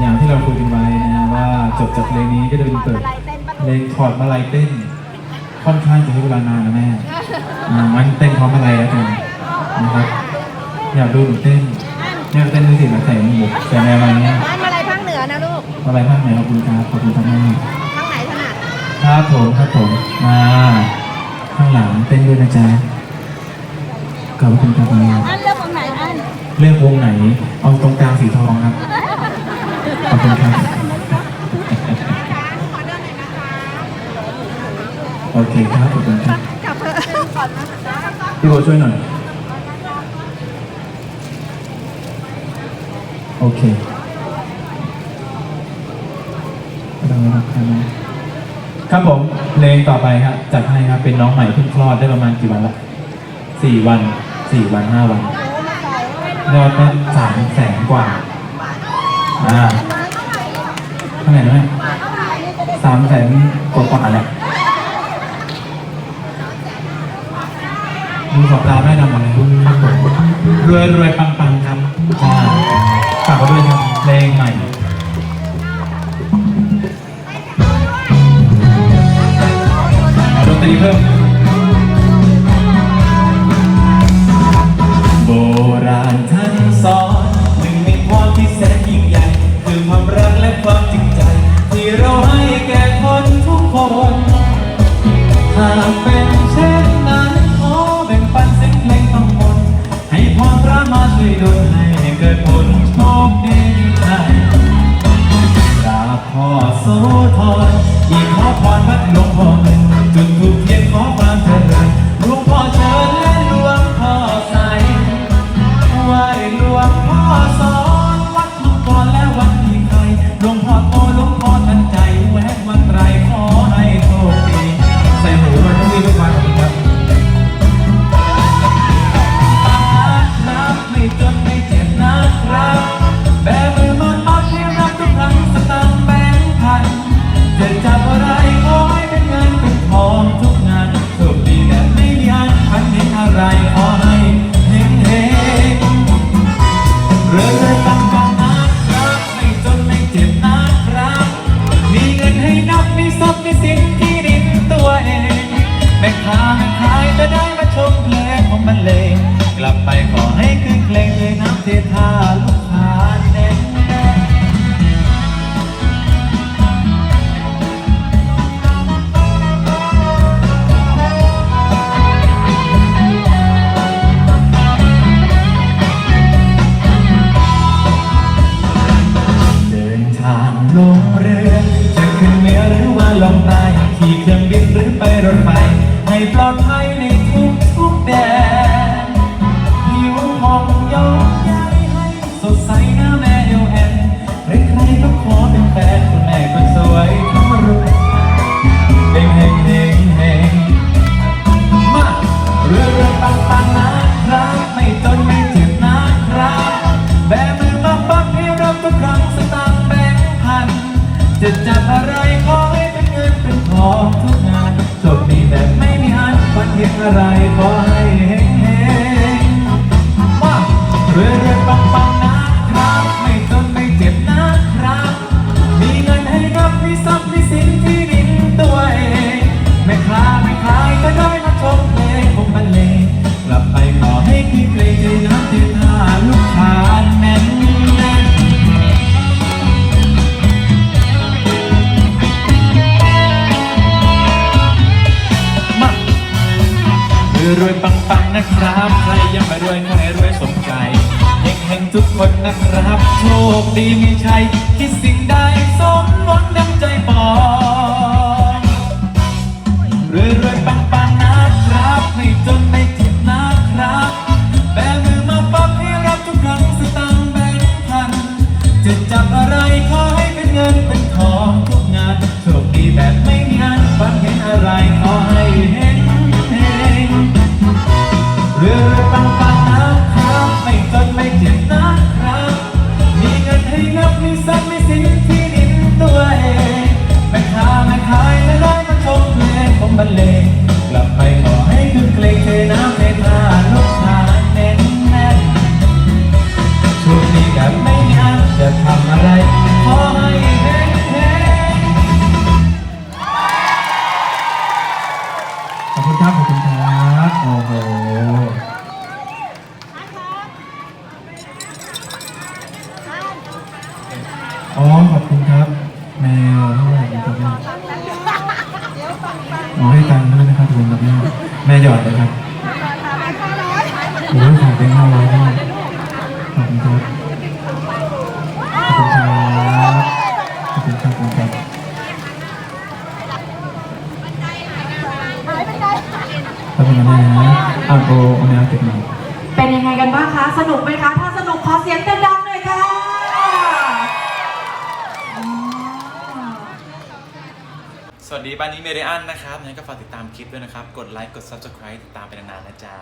อย่างที่เราคุยกันไว้นะฮะว่าจบจากเพลงนี้ก็จะเป็นเปิดเพลงถอดมาลัยเต้น ค่อนข้างจะใช้เวลานานนะแม่อ่ามันเต้นพร้อมอะไรแล้วกันนะครับอยากดูหนูเต้นเนี่ยเต้นดูสิมาใส่หมวกใส่อะไรมาเนี่ยบ้านมาลัยภาคเหนือนะลูกอะไรบ้างเนี่ยขอบคุณครับขอบคุณครับแม่ข้างไหนถนัดครับผมครับผมมาข้างหลังเต้นด้วยนะจ๊ะขอบคุณครับแม่อันเลือกของไหนอันเลือกวงไหนเอาตรงกลางสีทองครับ ขอบคุณครับโอเคครับขอบคุณครับจับเธอก่อนนะพี่โบช่วยหน่อย โอเคไม่ต้องไม่ต้องครับแม่ครับผมเพลงต่อไปครับจัดให้ครับเป็นน้องใหม่เพิ่งคลอดได้ประมาณกี่วันละสี่วันสี่วันห้าวันยอดเป็นสามแสนกว่า อ่าเท่าไหร่นะแม่สามแสนกว่ากว่าแหละดูขอบตาแม่ดำหมดเลยครับผมรวยรวยปังปังครับอ่าฝากไว้ด้วยครับเพลงใหม่เอาดนตรีเพิ่มโบราณ หากเป็น ลูกค้าแน่เดินทางลงเรือจะขึ้นเหนือหรือว่าลงใต้ขี่เครื่องบินหรือไปรถไฟให้ปลอดภัยใน จะจับอะไรขอให้เป็นเงินเป็นทองทุกงานโชคดีแบบไม่มีอันฝันเห็นอะไรขอให้เฮงเฮงมาเรื่อยๆปังปัง รวยปังๆนะครับ ใครยังไม่รวยขอให้รวยสมใจเฮงๆทุกคนนะครับ โชคดีมีชัยคิดสิ่งใด ปังปังนะครับไม่จนไม่เจ็บนะครับ มีเงินให้นับมีทรัพย์มีสินที่ดินตัวเองแม่ค้าแม่ขายและได้มาชมเพลงผมบรรเลงกลับไปขอให้คืนเพลงเทน้ำเททาลูกค้าแน่นแน่นช่วงนี้แบบไม่นานจะทำอะไรขอให อ๋อขอบคุณครับ แมวเท่าไหร่ครับแม่อ๋อให้ตังค์ด้วยนะครับคุณครับแม่แม่หยอดเลยครับโอ้ยขอบเป็นห้าร้อยครับขอบคุณครับขอบคุณครับขอบคุณครับขอบคุณครับขอบคุณนะแม่อะโอ้เอาแมวเก็บหน่อยเป็นยังไงกันบ้างคะ สนุกไหมคะ ถ้าสนุกขอเสียงดังๆ สวัสดีบ้านนี้เมเดียนนะครับงั้นก็ฝากติดตามคลิปด้วยนะครับ กดไลค์ กด subscribe ติดตามไปนานๆนะจ๊ะ